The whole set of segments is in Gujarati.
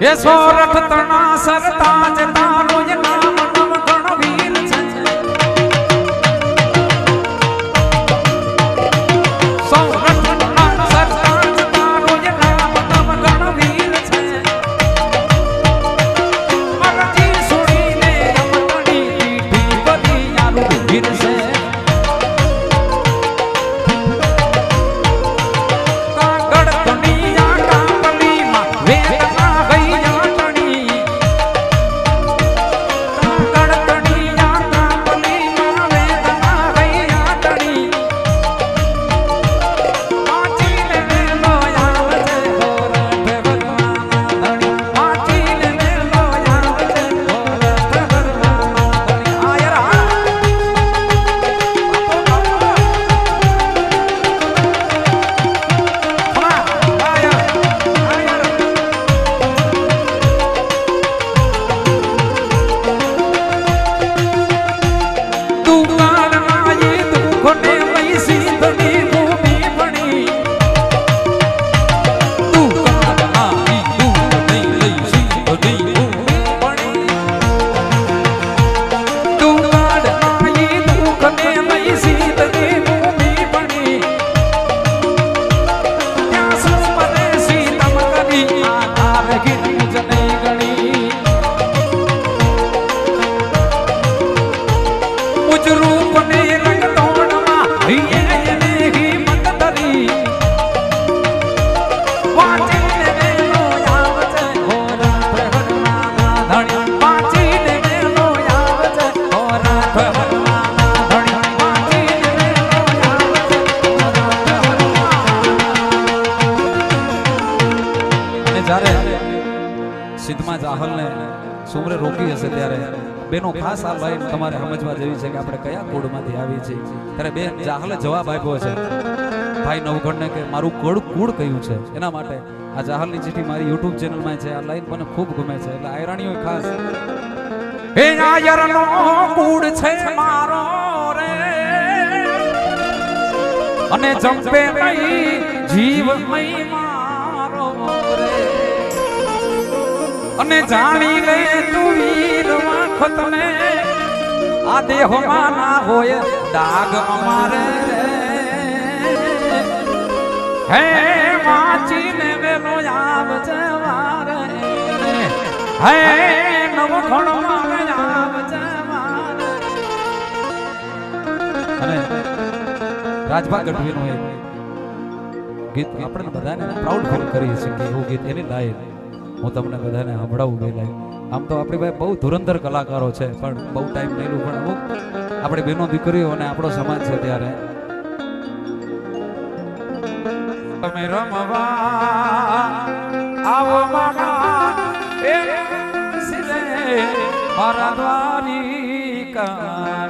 એ સોરઠ તણા સરતા તારું બેનો ખાસ આ લાઈન તમારે સમજવા જેવી છે કે આપણે કયા કુળમાંથી આવી છે ત્યારે બેન જાહલે જવાબ આપ્યો છે. ભાઈ નવઘણને કે મારું કોડ કુળ કયું છે? એના માટે આ જાહલની ચીઠી મારી યુટ્યુબ ચેનલમાં છે. આ લાઈન મને ખૂબ ગમે છે. એટલે આયરાણીઓ ખાસ. હે આયરનો કુળ છે મારો રે. અને જંપે નહીં, જીવ મારો રે. અને જાણી લે તું વીર વખત ને આ દેહમાં ના હોય દાગ અમારે. હે વાંચીને વેલો આવજે વારે. હે નવખણો આવજે અને રાજભા ગઢવીનું એક ગીત આપણે બધાને પ્રાઉડ ફીલ કરીએ છીએ કે એવું ગીત એની લાયક હું તમને બધાને સંભળાવું બે લાઈન. આમ તો આપણી પાસે બહુ ધુરંધર કલાકારો છે, પણ બહુ ટાઈમ નહીં લું પણ અમુક આપણી બહેનો દીકરીઓ અને આપણો સમાજ છે ત્યારે. તમે રમવા આવો મારા દ્વારિકા.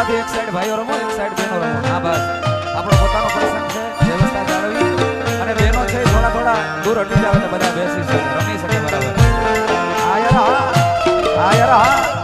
એકલાથી એક સાઈડ ભાઈઓ રમો એક સાઈડ બહેનો રમો હા, બસ. આપણો પોતાનો પ્રસંગ છે, વ્યવસ્થા જાળવી અને બહેનો છે થોડા થોડા દૂર હટી જાવ તો બધા બેસી શકે, રમી શકે બરાબર. હા, યાર હા યાર, હા.